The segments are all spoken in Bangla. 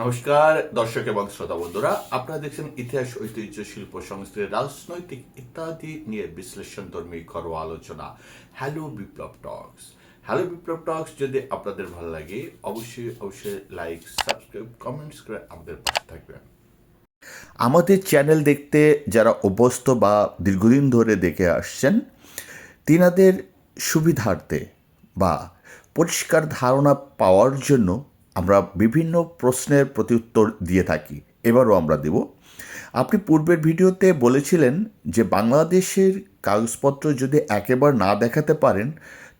নমস্কার, দর্শক এবং শ্রোতা বন্ধুরা, আপনারা দেখছেন ইতিহাস, ঐতিহ্য, শিল্প, সংস্কৃতি, রাজনৈতিক ইত্যাদি নিয়ে বিশ্লেষণধর্মী ঘরোয়া আলোচনা হ্যালো বিপ্লব টক্স হ্যালো বিপ্লব টক্স যদি আপনাদের ভালো লাগে, অবশ্যই অবশ্যই লাইক সাবস্ক্রাইব কমেন্টস করে আমাদের পাশে থাকবেন। আমাদের চ্যানেল দেখতে যারা অভ্যস্ত বা দীর্ঘদিন ধরে দেখে আসছেন, তিনাদের সুবিধার্থে বা পরিষ্কার ধারণা পাওয়ার জন্য আমরা বিভিন্ন প্রশ্নের প্রত্যুত্তর দিয়ে থাকি। এবারও আমরা দেব। আপনি পূর্বের ভিডিওতে বলেছিলেন যে বাংলাদেশের কাগজপত্র যদি একেবারে না দেখাতে পারেন,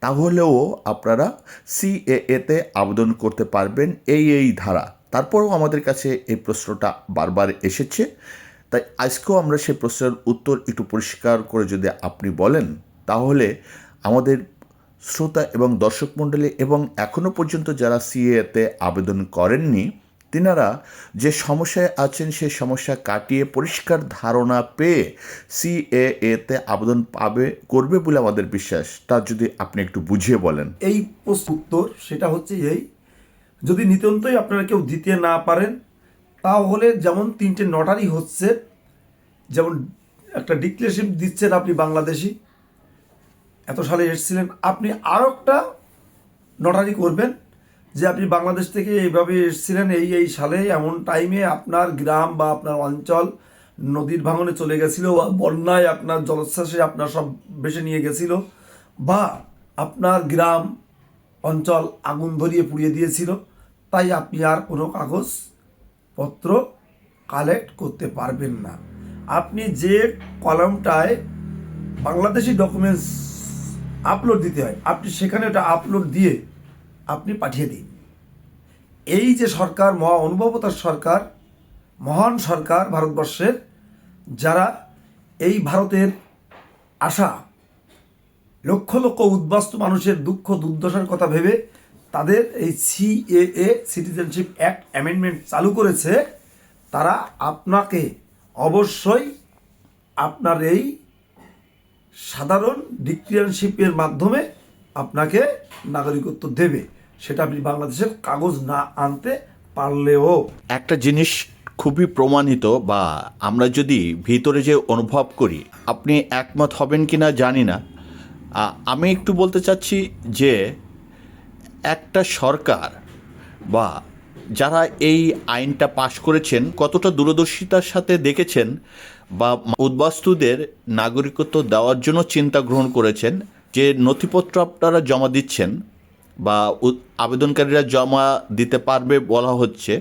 তাহলেও আপনারা সিএএতে আবেদন করতে পারবেন এই এই ধারা। তারপরেও আমাদের কাছে এই প্রশ্নটা বারবার এসেছে। তাই আজকেও আমরা সেই প্রশ্নের উত্তর একটু পরিষ্কার করে যদি আপনি বলেন, তাহলে আমাদের শ্রোতা এবং দর্শক মণ্ডলী এবং এখনও পর্যন্ত যারা সিএতে আবেদন করেননি, তিনারা যে সমস্যায় আছেন সেই সমস্যা কাটিয়ে পরিষ্কার ধারণা পেয়ে সিএএতে আবেদন পাবে, করবে বলে আমাদের বিশ্বাস। তা যদি আপনি একটু বুঝিয়ে বলেন। এই উত্তর সেটা হচ্ছে এই যদি নিতান্তই আপনারা কেউ দিতে না পারেন, তাহলে যেমন তিনটে নটারি হচ্ছে, যেমন একটা ডিক্লেরেশন দিচ্ছেন আপনি বাংলাদেশি এত সালে এসেছিলেন, আপনি আরও একটা নটারি করবেন যে আপনি বাংলাদেশ থেকে এইভাবে এসেছিলেন, এই এই সালে এমন টাইমে আপনার গ্রাম বা আপনার অঞ্চল নদীর ভাঙনে চলে গেছিল, বা বন্যায় আপনার জলোচ্ছ্বাসে আপনার সব ভেসে নিয়ে গেছিল, বা আপনার গ্রাম অঞ্চল আগুন ধরিয়ে পুড়িয়ে দিয়েছিল, তাই আপনি আর কোনো কাগজ পত্র কালেক্ট করতে পারবেন না। আপনি যে কলমটায় বাংলাদেশি ডকুমেন্টস আপলোড দিতে হয়। আপনি সেখানে ওটা আপলোড দিয়ে আপনি পাঠিয়ে দিন। এই যে সরকার, মহা অনুভবতার সরকার, মহান সরকার ভারতবর্ষের, যারা এই ভারতের আশা, লক্ষ লক্ষ উদ্বাস্তু মানুষের দুঃখ দুর্দশার কথা ভেবে তাদের এই সিএএ সিটিজেনশিপ অ্যাক্ট অ্যামেন্ডমেন্ট চালু করেছে, তারা আপনাকে অবশ্যই আপনার এই সাধারণ ডিক্লিয়ারশিপের মাধ্যমে আপনাকে নাগরিকত্ব দেবে। সেটা আপনি বাংলাদেশের কাগজ না আনতে পারলেও। একটা জিনিস খুবই প্রমাণিত বা আমরা যদি ভিতরে যে অনুভব করি, আপনি একমত হবেন কি না জানি না। আমি একটু বলতে চাচ্ছি যে একটা সরকার বা যারা এই আইনটা পাশ করেছেন, কতটা দূরদর্শিতার সাথে দেখেছেন বা উদ্বাস্তুদের নাগরিকত্ব দেওয়ার জন্য চিন্তা গ্রহণ করেছেন, যে নথিপত্র আপনারা জমা দিচ্ছেন বা আবেদনকারীরা জমা দিতে পারবে বলা হচ্ছে,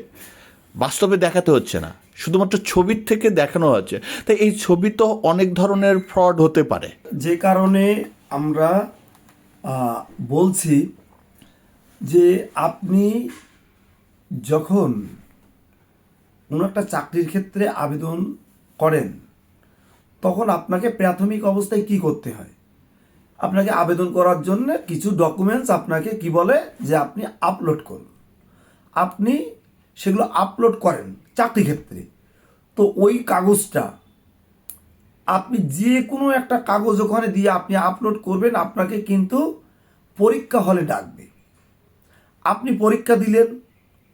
বাস্তবে দেখাতে হচ্ছে না। শুধুমাত্র ছবির থেকে দেখানো হচ্ছে। তাই এই ছবি তো অনেক ধরনের ফ্রড হতে পারে। যে কারণে আমরা বলছি যে আপনি যখন কোনো একটা চাকরির ক্ষেত্রে আবেদন করেন তখন আপনাকে প্রাথমিক অবস্থায় কি করতে হয়? আপনাকে আবেদন করার জন্য কিছু ডকুমেন্টস আপনাকে কি বলে? যে আপনি আপলোড করুন। আপনি সেগুলো আপলোড করেন চাকরি ক্ষেত্রে। তো ওই কাগজটা আপনি যে কোনো একটা কাগজ ওখানে দিয়ে আপনি আপলোড করবেন, আপনাকে কিন্তু পরীক্ষা হলে ডাকবে। আপনি পরীক্ষা দিলেন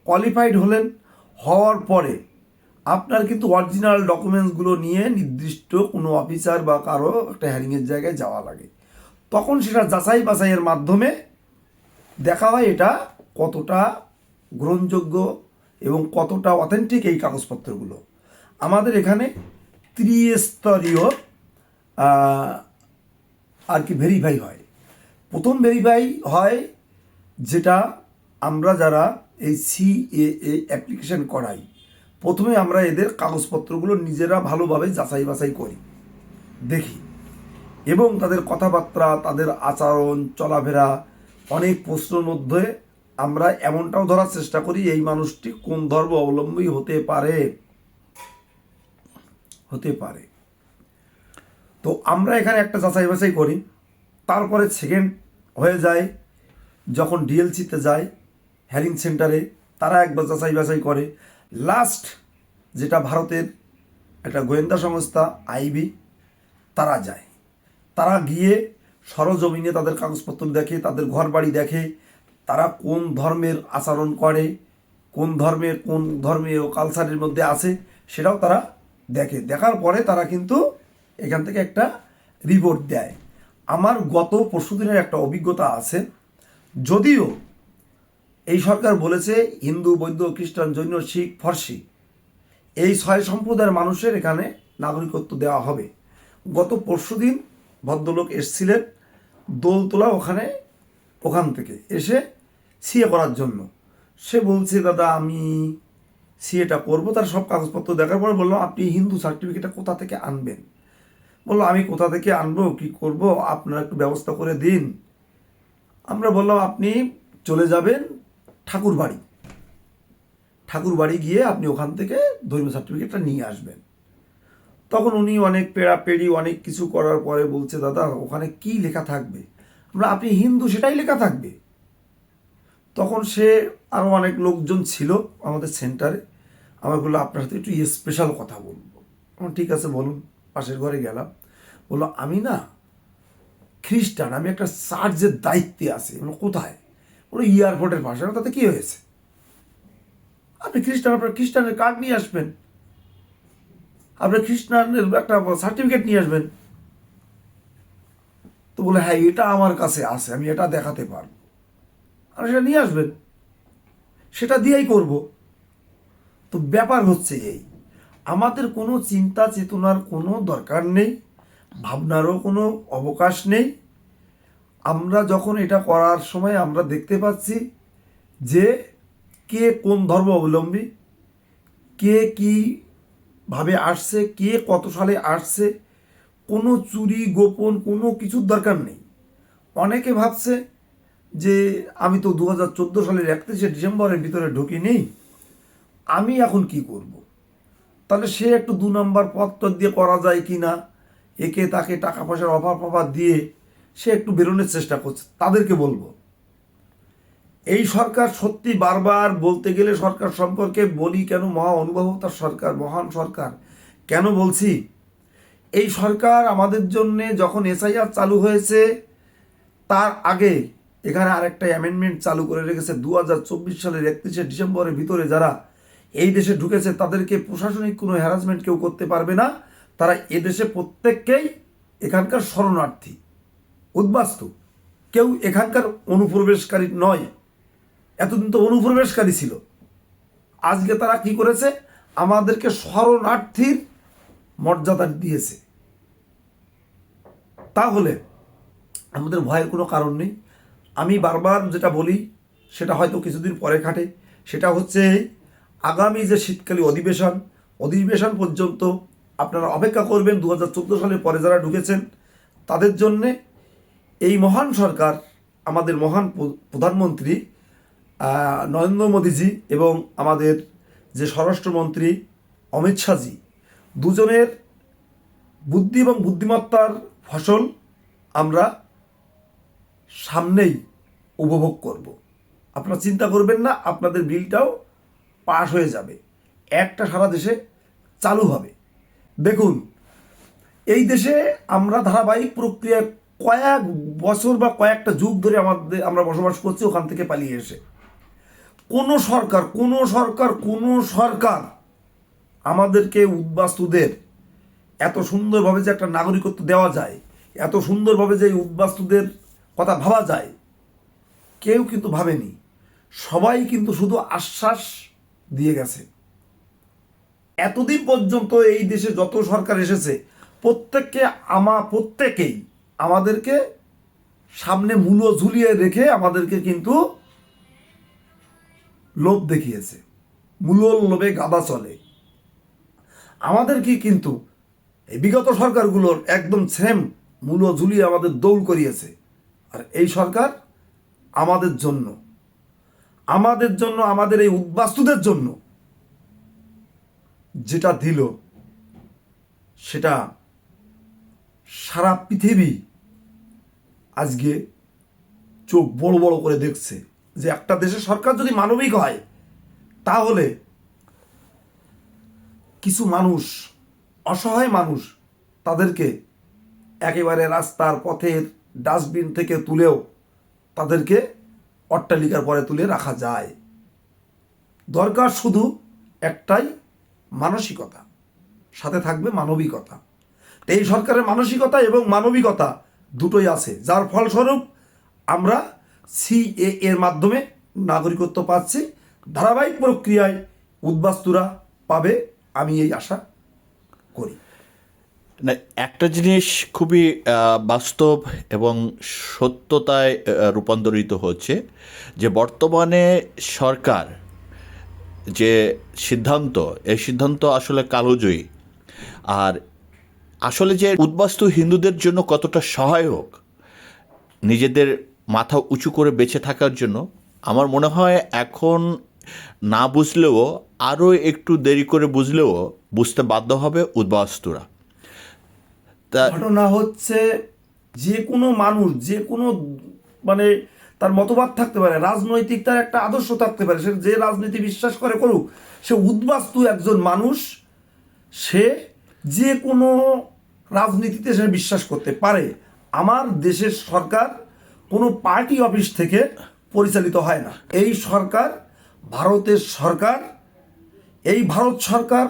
কোয়ালিফাইড হলেন, হওয়ার পরে আপনার কিন্তু অরিজিনাল ডকুমেন্টসগুলো নিয়ে নির্দিষ্ট কোনো অফিসার বা কারও একটা হ্যারিংয়ের জায়গায় যাওয়া লাগে। তখন সেটা যাচাই বাছাইয়ের মাধ্যমে দেখা হয় এটা কতটা গ্রহণযোগ্য এবং কতটা অথেন্টিক এই কাগজপত্রগুলো। আমাদের এখানে ত্রিস্তরীয় আর কি ভেরিফাই হয়। প্রথম ভেরিফাই হয় যেটা আমরা যারা এই সিএএ অ্যাপ্লিকেশন করাই। প্রথমে আমরা এদের কাগজপত্রগুলো নিজেরা ভালোভাবে যাচাই বাছাই করি, দেখি। এবং তাদের কথাবার্তা, তাদের আচরণ, চলাফেরা, অনেক প্রশ্নের মধ্যে আমরা এমনটাও ধরার চেষ্টা করি, এই মানুষটি কোন ধর্ম অবলম্বী হতে পারে? হতে পারে। তো আমরা এখানে একটা যাচাই বাছাই করি, তারপরে সেকেন্ড হয়ে যায়, যখন ডিএলসিতে যায় হ্যারিং সেন্টারে তারা একবার যাচাই বাছাই করে লাস্ট যেটা ভারতের একটা গোয়েন্দা সংস্থা আইবি তারা যায়। তারা গিয়ে সরজমিনে তাদের কাগজপত্র দেখে, তাদের ঘর বাড়ি দেখে, তারা কোন ধর্মের আচরণ করে, কোন ধর্মে কোন ধর্মীয় কালচারের মধ্যে আছে, সেটাও তারা দেখে। দেখার পরে তারা কিন্তু এখান থেকে একটা রিপোর্ট দেয়। আমার গত পরশুদিনের একটা অভিজ্ঞতা আছে, যদিও এই সরকার বলেছে হিন্দু, বৌদ্ধ, খ্রিস্টান, জৈন, শিখ, ফর্সি এই ছয় সম্প্রদায়ের মানুষের এখানে নাগরিকত্ব দেওয়া হবে। গত পরশুদিন ভদ্রলোক এসছিলেন দোলতলা ওখানে, ওখান থেকে এসে সিএ করার জন্য। সে বলছে, দাদা, আমি সিএটা করব। তার সব কাগজপত্র দেখার পরে বললাম আপনি হিন্দু সার্টিফিকেটটা কোথা থেকে আনবেন? বলল, আমি কোথা থেকে আনব, কি করব? আপনারা একটু ব্যবস্থা করে দিন। আমরা বললাম, আপনি চলে যাবেন ঠাকুর বাড়ি ঠাকুর বাড়ি গিয়ে আপনি ওখান থেকে ধর্মীয় সার্টিফিকেটটা নিয়ে আসবেন। তখন উনি অনেক পেড়াপেড়ি, অনেক কিছু করার পরে বলছে, দাদা, ওখানে কি লেখা থাকবে? আমরা, আপনি হিন্দু, সেটাই লেখা থাকবে। তখন সে আরও অনেক লোকজন ছিল আমাদের সেন্টারে আমার বলল, আপনার সাথে একটু স্পেশাল কথা বলব। আমার ঠিক আছে, বলুন। পাশের ঘরে গেলাম। বলল, আমি না খ্রিস্টান, আমি একটা চার্চের দায়িত্বে আছি। কোথায়? বলল এয়ারপোর্টের পাশে তাতে কী হয়েছে? আপনি খ্রিস্টান, আপনার খ্রিস্টানের কার্ড নিয়ে আসবেন। আপনার খ্রিস্টানের একটা সার্টিফিকেট নিয়ে আসবেন। তো বলে হ্যাঁ এটা আমার কাছে আছে, আমি এটা দেখাতে পারব। আপনি সেটা নিয়ে আসবেন। সেটা দিয়েই করব। তো ব্যাপার হচ্ছে এই, আমাদের কোনো চিন্তা চেতনার কোনো দরকার নেই, ভাবনারও কোনো অবকাশ নেই। আমরা যখন এটা করার সময় আমরা দেখতে পাচ্ছি যে কে কোন ধর্ম অবলম্বী, কে কি ভাবে আসছে, কে কত সালে আসছে, কোনো চুরি, গোপন কোনো কিছুর দরকার নেই অনেকে ভাবছে যে আমি তো দু হাজার চোদ্দ সালের একত্রিশে ডিসেম্বরের ভিতরে ঢুকি নেই, আমি এখন কি করব। তাহলে সে একটু দু নম্বর পত্র দিয়ে করা যায় কি না একে তাকে টাকা পয়সার অভাব অভাব দিয়ে সে একটু বেরোনোর চেষ্টা করছে। তাদেরকে বলব, এই সরকার সত্যি বারবার বলতে গেলে সরকার সম্পর্কে বলি কেন, মহা অনুভবতার সরকার, মহান সরকার, কেন বলছি? এই সরকার আমাদের জন্য যখন এসআইআর চালু হয়েছে, তার আগে এখানে আরেকটা অ্যামেন্ডমেন্ট চালু করে রেখেছে। দু হাজার চব্বিশ সালের একত্রিশে ডিসেম্বরের ভিতরে যারা এই দেশে ঢুকেছে, তাদেরকে প্রশাসনিক কোনো হ্যারাসমেন্ট কেউ করতে পারবে না। তারা এদেশে প্রত্যেককেই এখানকার শরণার্থী। উদ্বাস্তু। কেউ এখানকার অনুপ্রবেশকারী নয়। এতদিন তো অনুপ্রবেশকারী ছিল। আজকে তারা কি করেছে? আমাদেরকে শরণার্থীর মর্যাদা দিয়েছে। তাহলে আমাদের ভয়ের কোনো কারণ নেই। আমি বারবার যেটা বলি, সেটা হয়তো কিছুদিন পরে খাটে সেটা হচ্ছে আগামী যে শীতকালীন অধিবেশন অধিবেশন পর্যন্ত আপনারা অপেক্ষা করবেন। দু হাজার চোদ্দ সালের পরে যারা ঢুকেছেন, তাদের জন্যে এই মহান সরকার, আমাদের মহান প্র- প্রধানমন্ত্রী নরেন্দ্র মোদীজি এবং আমাদের যে স্বরাষ্ট্রমন্ত্রী অমিত শাহজি, দুজনের বুদ্ধি এবং বুদ্ধিমত্তার ফসল আমরা সামনেই উপভোগ করব। আপনারা চিন্তা করবেন না, আপনাদের বিলটাও পাশ হয়ে যাবে। একটা সারা দেশে চালু হবে। দেখুন, এই দেশে আমরা ধারাবাহিক প্রক্রিয়া কয়েক বছর বা কয়েকটা যুগ ধরে আমাদের, আমরা বসবাস করছি, ওখান থেকে পালিয়ে এসে। কোনো সরকার কোনো সরকার কোনো সরকার আমাদেরকে উদ্বাস্তুদের এত সুন্দরভাবে যে একটা নাগরিকত্ব দেওয়া যায়, এত সুন্দরভাবে যে উদ্বাস্তুদের কথা ভাবা যায়, কেউ কিন্তু ভাবেনি। সবাই কিন্তু শুধু আশ্বাস দিয়ে গেছে। এতদিন পর্যন্ত এই দেশে যত সরকার এসেছে, প্রত্যেককে আমা, প্রত্যেকেই আমাদেরকে সামনে মূল্য ঝুলিয়ে রেখে আমাদেরকে কিন্তু লোভ দেখিয়েছে। মূল্য লোভে গাদা চলে। আমাদের কি কিন্তু এই বিগত সরকারগুলোর একদম সেম মূল্য ঝুলিয়ে আমাদের দৌড় করিয়েছে। আর এই সরকার আমাদের জন্য আমাদের জন্য, আমাদের এই উদ্বাস্তুদের জন্য যেটা দিল, সেটা সারা পৃথিবী আজকে চোখ বড় বড় করে দেখছে যে একটা দেশের সরকার যদি মানবিক হয়, তাহলে কিছু মানুষ, অসহায় মানুষ তাদেরকে একেবারে রাস্তার পথের ডাস্টবিন থেকে তুলেও তাদেরকে অট্টালিকার পরে তুলে রাখা যায়। দরকার শুধু একটাই মানসিকতা, সাথে থাকবে মানবিকতা। এই সরকারের মানসিকতা এবং মানবিকতা দুটোই আছে। যার ফলস্বরূপ আমরা সিএ এর মাধ্যমে নাগরিকত্ব পাচ্ছি। ধারাবাহিক প্রক্রিয়ায় উদ্বাস্তুরা পাবে আমি এই আশা করি। না, একটা জিনিস খুবই বাস্তব এবং সত্যতায় রূপান্তরিত হচ্ছে যে বর্তমানে সরকার যে সিদ্ধান্ত, এই সিদ্ধান্ত আসলে কালোজয়ী। আর আসলে যে উদ্বাস্তু হিন্দুদের জন্য কতটা সহায়ক, নিজেদের মাথা উঁচু করে বেঁচে থাকার জন্য, আমার মনে হয় এখন না বুঝলেও, আরও একটু দেরি করে বুঝলেও বুঝতে বাধ্য হবে উদ্বাস্তুরা। তা ঘটনা হচ্ছে যে কোনো মানুষ, যে কোনো মানে তার মতবাদ থাকতে পারে, রাজনৈতিক তার একটা আদর্শ থাকতে পারে, সে যে রাজনীতি বিশ্বাস করে করুক, সে উদ্বাস্তু একজন মানুষ, সে যে কোনো রাজনীতিতে সে বিশ্বাস করতে পারে। আমার দেশের সরকার কোনো পার্টি অফিস থেকে পরিচালিত হয় না। এই সরকার, ভারতের সরকার, এই ভারত সরকার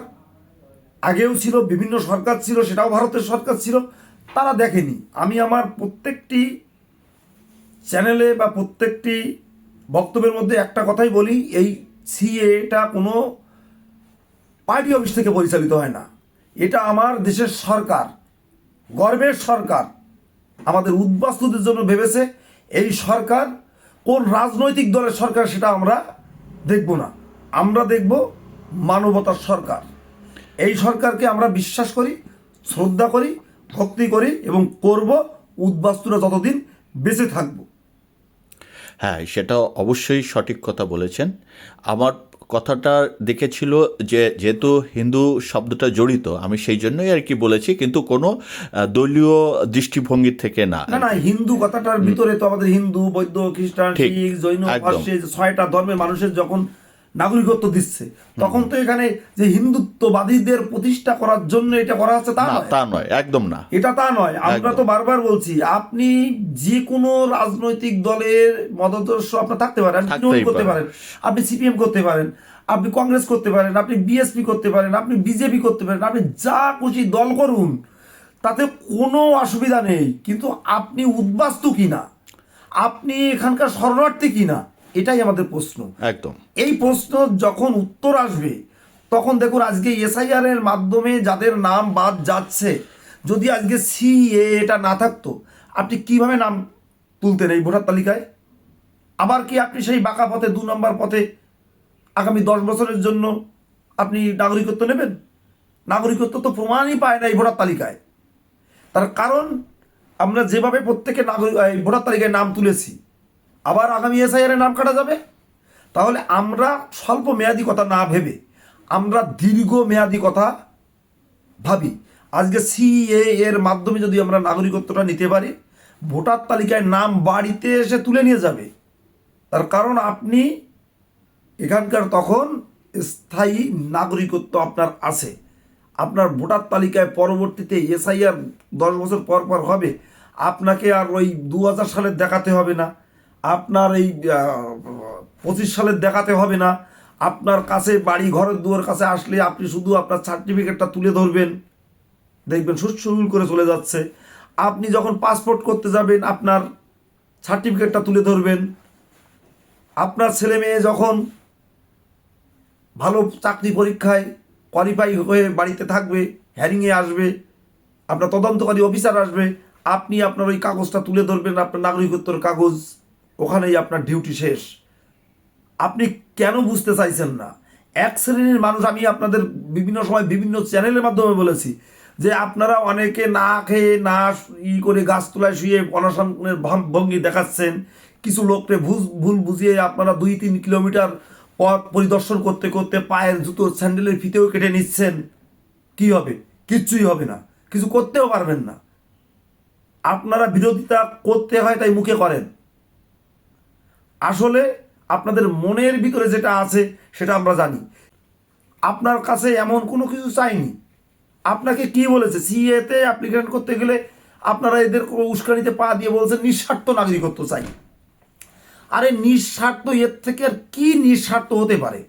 আগেও ছিল, বিভিন্ন সরকার ছিল, সেটাও ভারতের সরকার ছিল, তারা দেখেনি। আমি আমার প্রত্যেকটি চ্যানেলে বা প্রত্যেকটি বক্তব্যের মধ্যে একটা কথাই বলি, এই সিএটা কোনো পার্টি অফিস থেকে পরিচালিত হয় না। এটা আমার দেশের সরকার, গর্বের সরকার, আমাদের উদ্বাস্তুদের জন্য ভেবেছে এই সরকার কোন রাজনৈতিক দলের সরকার সেটা আমরা দেখব না। আমরা দেখব মানবতার সরকার। এই সরকারকে আমরা বিশ্বাস করি, শ্রদ্ধা করি, ভক্তি করি এবং করব, উদ্বাস্তুরা যতদিন বেঁচে থাকব। হ্যাঁ সেটা অবশ্যই সঠিক কথা বলেছেন। আমার কথাটা দেখেছিল যে যেহেতু হিন্দু শব্দটা জড়িত আমি সেই জন্যই আর কি বলেছি কিন্তু কোনো দলীয় দৃষ্টিভঙ্গি থেকে না না না হিন্দু কথাটার ভিতরে তো আমাদের হিন্দু বৌদ্ধ খ্রিস্টান শিখ জৈন ছয়টা ধর্মের মানুষের যখন নাগরিকত্ব দিচ্ছে। তখন তো এখানে যে হিন্দুত্ববাদীদের প্রতিষ্ঠা করার জন্য এটা করা হচ্ছে তা তা নয় একদম না। এটা তা নয়। আমরা তো বারবার বলছি আপনি যে কোনো রাজনৈতিক দলের মতাদর্শ আপনার থাকতে পারেন করতে পারেন আপনি সিপিএম করতে পারেন আপনি কংগ্রেস করতে পারেন আপনি বিএসপি করতে পারেন আপনি বিজেপি করতে পারেন আপনি যা খুশি দল করুন তাতে কোনো অসুবিধা নেই। কিন্তু আপনি উদ্বাস্তু কিনা? আপনি এখানকার শরণার্থী কিনা? এটাই আমাদের প্রশ্ন। একদম। এই প্রশ্ন যখন উত্তর আসবে তখন দেখুন আজকে এসআইআর এর মাধ্যমে যাদের নাম বাদ যাচ্ছে যদি আজকে সি এটা না থাকতো আপনি কীভাবে নাম তুলতেন এই ভোটার তালিকায়? আবার কি আপনি সেই বাঁকা পথে দু নম্বর পথে আগামী দশ বছরের জন্য আপনি নাগরিকত্ব নেবেন? নাগরিকত্ব তো প্রমাণই পায় না এই ভোটার তালিকায়। তার কারণ আমরা যেভাবে প্রত্যেকে নাগরিক এই ভোটার তালিকায় নাম তুলেছি আবার আগামী এসআইআর নাম কাটা যাবে? তাহলে আমরা স্বল্প মেয়াদি কথা না ভেবে, আমরা দীর্ঘ মেয়াদি কথা ভাবি। আজকে সিএ এর মাধ্যমে যদি আমরা নাগরিকত্বটা নিতে পারি, ভোটার তালিকায় নাম বাড়িতে এসে তুলে নিয়ে যাবে। তার কারণ আপনি এখানকার তখন স্থায়ী নাগরিকত্ব আপনার আছে। আপনার ভোটার তালিকায় পরবর্তীতে এসআইআর দশ বছর পর পর হবে। আপনাকে আর ওই দু সালের দেখাতে হবে না। আপনার এই পঁচিশ সালের দেখাতে হবে না। আপনার কাছে বাড়ি, ঘরের দুয়ার কাছে আসলে আপনি শুধু আপনার সার্টিফিকেটটা তুলে ধরবেন। দেখবেন সুসুল করে চলে যাচ্ছে। আপনি যখন পাসপোর্ট করতে যাবেন, আপনার সার্টিফিকেটটা তুলে ধরবেন। আপনার ছেলে মেয়ে যখন ভালো চাকরি পরীক্ষায় কোয়ালিফাই হয়ে বাড়িতে থাকবে হ্যারিংয়ে আসবে, আপনার তদন্তকারী অফিসার আসবে, আপনি আপনার ওই কাগজটা তুলে ধরবেন, আপনার নাগরিকত্বর কাগজ। ওখানেই আপনার ডিউটি শেষ। আপনি কেন বুঝতে চাইছেন না? এক শ্রেণির মানুষ, আমি আপনাদের বিভিন্ন সময় বিভিন্ন চ্যানেলের মাধ্যমে বলেছি যে আপনারা অনেকে না খেয়ে, না ই করে গাছ তোলায় শুয়ে অনশনের ভঙ্গি দেখাচ্ছেন। কিছু লোককে ভুল ভুল বুঝিয়ে আপনারা দুই তিন কিলোমিটার পথ পরিদর্শন করতে করতে পায়ের জুতো স্যান্ডেলের ফিতেও কেটে নিচ্ছেন। কি হবে? কিচ্ছুই হবে না। কিছু করতেও পারবেন না। আপনারা বিরোধিতা করতে হয় তাই মুখে করেন। আসলে আপনাদের মনের ভিতরে যেটা আছে, সেটা আমরা জানি। আপনার কাছে এমন কোনো কিছু চাইনি? আপনাকে কি বলেছে? সিএতে অ্যাপ্লিকেশন করতে গেলে আপনারা এদের কোনো উস্কানিতে পা দিয়ে বলছেন, নিঃস্বার্থ নাগরিকত্ব চাই। আরে নিঃস্বার্থ, এর থেকে আর কি নিঃস্বার্থ হতে পারে?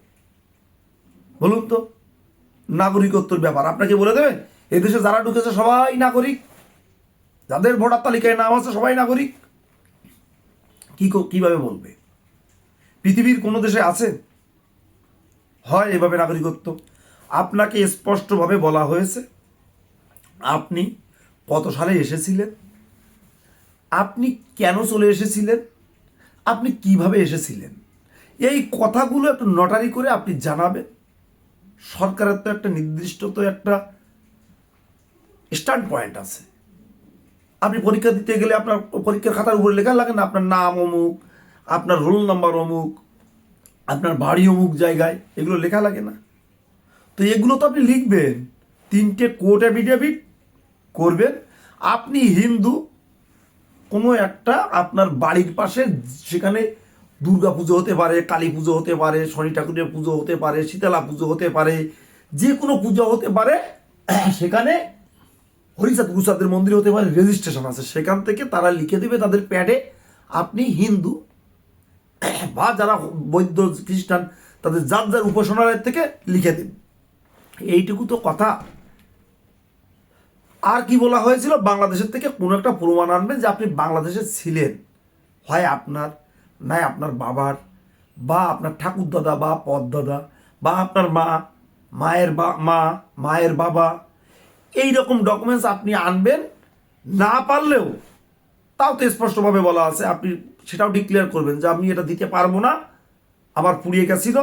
বলুন তো, নাগরিকত্বর ব্যাপার। আপনাকে বলে দেবেন এদেশে যারা ঢুকেছে সবাই নাগরিক। যাদের ভোটার তালিকায় নাম আছে সবাই নাগরিক। কো- কীভাবে বলবে? পৃথিবীর কোনো দেশে আছে? হয় এভাবে নাগরিকত্ব? আপনাকে স্পষ্টভাবে বলা হয়েছে, আপনি কত সালে এসেছিলেন? আপনি কেন চলে এসেছিলেন? আপনি কীভাবে এসেছিলেন? এই কথাগুলো একটু নটারি করে আপনি জানাবেন। সরকারের তো একটা নির্দিষ্ট তো একটা স্ট্যান্ড পয়েন্ট আছে। আপনি পরীক্ষা দিতে গেলে আপনার পরীক্ষার খাতার উপরে লেখা লাগে না, আপনার নাম, অমুক আপনার রোল নাম্বার অমুক, আপনার বাড়ি অমুক জায়গায়, এগুলো লেখা লাগে না। তো এগুলো তো আপনি লিখবেন, তিনটে কোর্ট অ্যাফিডেভিট করবেন। আপনি হিন্দু, কোনো একটা আপনার বাড়ির পাশে, সেখানে দুর্গা পুজো হতে পারে, কালী পুজো হতে পারে, শনি ঠাকুরের পুজো হতে পারে, শীতলা পুজো হতে পারে, যে কোনো পুজো হতে পারে, সেখানে হরিচাঁদ গুরুচাঁদের মন্দির হতে পারে রেজিস্ট্রেশন আছে। সেখান থেকে তারা লিখে দেবে তাদের প্যাডে, আপনি হিন্দু বা যারা বৌদ্ধ খ্রিস্টান, তাদের যার যার উপাসনালয় থেকে লিখে দিন। এইটুকু তো কথা। আর কি বলা হয়েছিল? বাংলাদেশের থেকে কোনো একটা প্রমাণ আনবেন যে আপনি বাংলাদেশে ছিলেন। হয় আপনার নয় আপনার বাবার, বা আপনার ঠাকুরদাদা, বা পদদাদা, বা আপনার মা, মায়ের বা, মা, মায়ের বাবা। এই রকম ডকুমেন্টস আপনি আনবেন। না পারলেও তাও তো স্পষ্টভাবে বলা আছে। আপনি সেটাও ডিক্লেয়ার করবেন যে আমি এটা দিতে পারব না। আমার পুড়িয়ে গেছিল,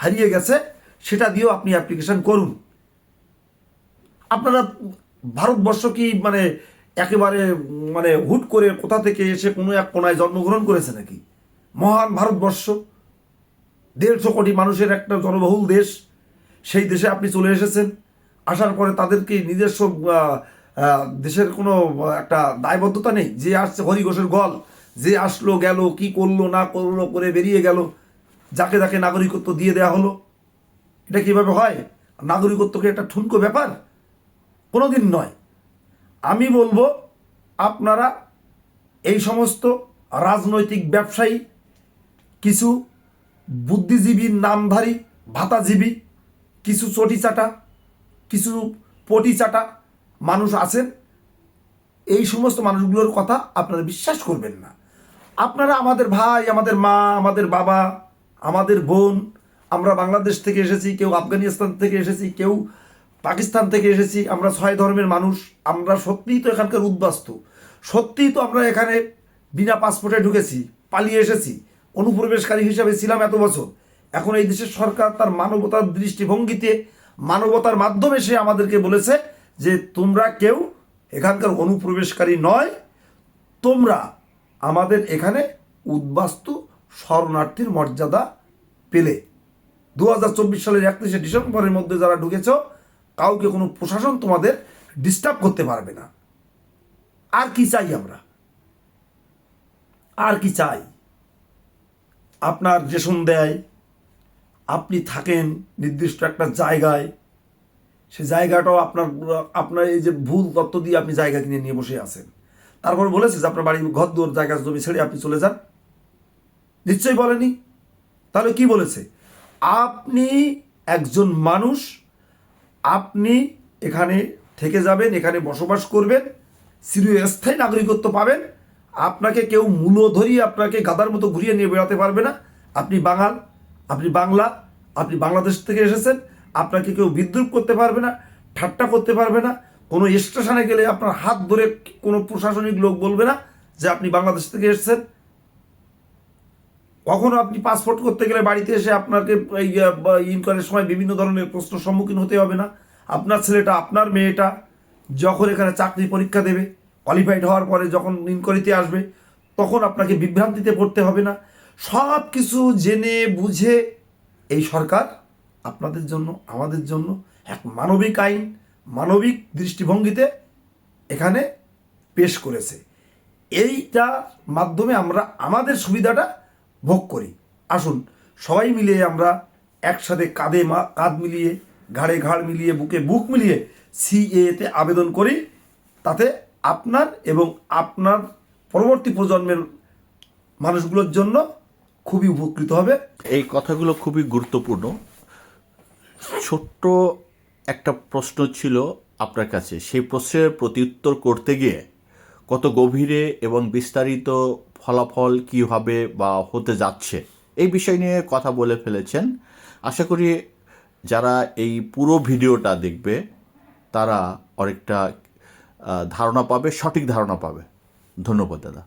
হারিয়ে গেছে, সেটা দিয়েও আপনি অ্যাপ্লিকেশন করুন। আপনারা ভারতবর্ষ কি মানে একেবারে মানে হুট করে কোথা থেকে এসে কোনো এক কোনায় জন্মগ্রহণ করেছে নাকি? মহান ভারতবর্ষ, দেড়শো কোটি মানুষের একটা জনবহুল দেশ, সেই দেশে আপনি চলে এসেছেন। আসার পরে তাদেরকে নিজস্ব দেশের কোনো একটা দায়বদ্ধতা নেই। যে আসছে হরিঘোষের গল, যে আসলো, গেল, কি করল, না করল, করে বেরিয়ে গেল, যাকে যাকে নাগরিকত্ব দিয়ে দেওয়া হলো। এটা কীভাবে হয়? নাগরিকত্বকে একটা ঠুনকো ব্যাপার? কোনো দিন নয়। আমি বলব, আপনারা এই সমস্ত রাজনৈতিক ব্যবসায়ী, কিছু বুদ্ধিজীবীর নামধারী, ভাতাজীবী, কিছু চটি চাটা কিছু পটিচাটা মানুষ আছেন, এই সমস্ত মানুষগুলোর কথা আপনারা বিশ্বাস করবেন না। আপনারা আমাদের ভাই, আমাদের মা, আমাদের বাবা, আমাদের বোন, আমরা বাংলাদেশ থেকে এসেছি, কেউ আফগানিস্তান থেকে এসেছি, কেউ পাকিস্তান থেকে এসেছি, আমরা ছয় ধর্মের মানুষ, আমরা সত্যিই তো এখানকার উদ্বাস্তু। সত্যিই তো আমরা এখানে বিনা পাসপোর্টে ঢুকেছি, পালিয়ে এসেছি, অনুপ্রবেশকারী হিসাবে ছিলাম এত বছর। এখন এই দেশের সরকার তার মানবতার দৃষ্টিভঙ্গিতে, মানবতার মাধ্যমে সে আমাদেরকে বলেছে যে তোমরা কেউ এখানকার অনুপ্রবেশকারী নয়, তোমরা আমাদের এখানে উদ্বাস্তু শরণার্থীর মর্যাদা পেলে। দু হাজার চব্বিশ সালের একত্রিশে ডিসেম্বরের মধ্যে যারা ঢুকেছ, কাউকে কোনো প্রশাসন তোমাদের ডিস্টার্ব করতে পারবে না। আর কি চাই আমরা? আর কি চাই? আপনার রেশন দেয়, আপনি থাকেন নির্দিষ্ট একটা জায়গায় সে জায়গাটাও আপনার আপনার এই যে ভুল তত্ত্ব দিয়ে আপনি জায়গা কিনে নিয়ে বসে আছেন। তারপর বলেছে যে আপনার বাড়ির ঘর দুয়ার জায়গা, জমি ছেড়ে আপনি চলে যান। নিশ্চয়ই বলেনি। তাহলে কি বলেছে? আপনি একজন মানুষ, আপনি এখানে থেকে যাবেন, এখানে বসবাস করবেন, চিরস্থায়ী নাগরিকত্ব পাবেন। আপনাকে কেউ মূল্য ধরিয়ে আপনাকে গাদার মতো ঘুরিয়ে নিয়ে বেড়াতে পারবে না। আপনি বাঙাল, আপনি বাংলা, আপনি বাংলাদেশ থেকে এসেছেন। আপনাকে কেউ বিদ্রুপ করতে পারবে না, ঠাট্টা করতে পারবে না, কোনো স্টেশনে গেলে আপনার হাত ধরে কোনো প্রশাসনিক লোক বলবে না যে আপনি বাংলাদেশ থেকে এসেছেন। কখনো আপনি পাসপোর্ট করতে গেলে বাড়িতে এসে আপনাকে ইনকোয়ারির সময় বিভিন্ন ধরনের প্রশ্নের সম্মুখীন হতে হবে না। আপনার ছেলেটা, আপনার মেয়েটা যখন এখানে চাকরি পরীক্ষা দেবে কোয়ালিফাইড হওয়ার পরে যখন ইনকোয়ারিতে আসবে, তখন আপনাকে বিভ্রান্তিতে পড়তে হবে না। সব কিছু জেনে, বুঝে এই সরকার আপনাদের জন্য, আমাদের জন্য এক মানবিক আইন, মানবিক দৃষ্টিভঙ্গিতে এখানে পেশ করেছে। এইটার মাধ্যমে আমরা আমাদের সুবিধাটা ভোগ করি। আসুন, সবাই মিলে আমরা একসাথে কাঁধে মা, কাঁধ মিলিয়ে, ঘাড়ে ঘাড় মিলিয়ে, বুকে বুক মিলিয়ে সিএতে আবেদন করি। তাতে আপনার এবং আপনার পরবর্তী প্রজন্মের মানুষগুলোর জন্য খুবই উপকৃত হবে। এই কথাগুলো খুবই গুরুত্বপূর্ণ। ছোট্ট একটা প্রশ্ন ছিল আপনার কাছে। সেই প্রশ্নের প্রত্যুত্তর করতে গিয়ে কত গভীরে এবং বিস্তারিত ফলাফল কী হবে বা হতে যাচ্ছে, এই বিষয় নিয়ে কথা বলে ফেলেছেন। আশা করি যারা এই পুরো ভিডিওটা দেখবে, তারা অনেকটা ধারণা পাবে, সঠিক ধারণা পাবে। ধন্যবাদ, দাদা।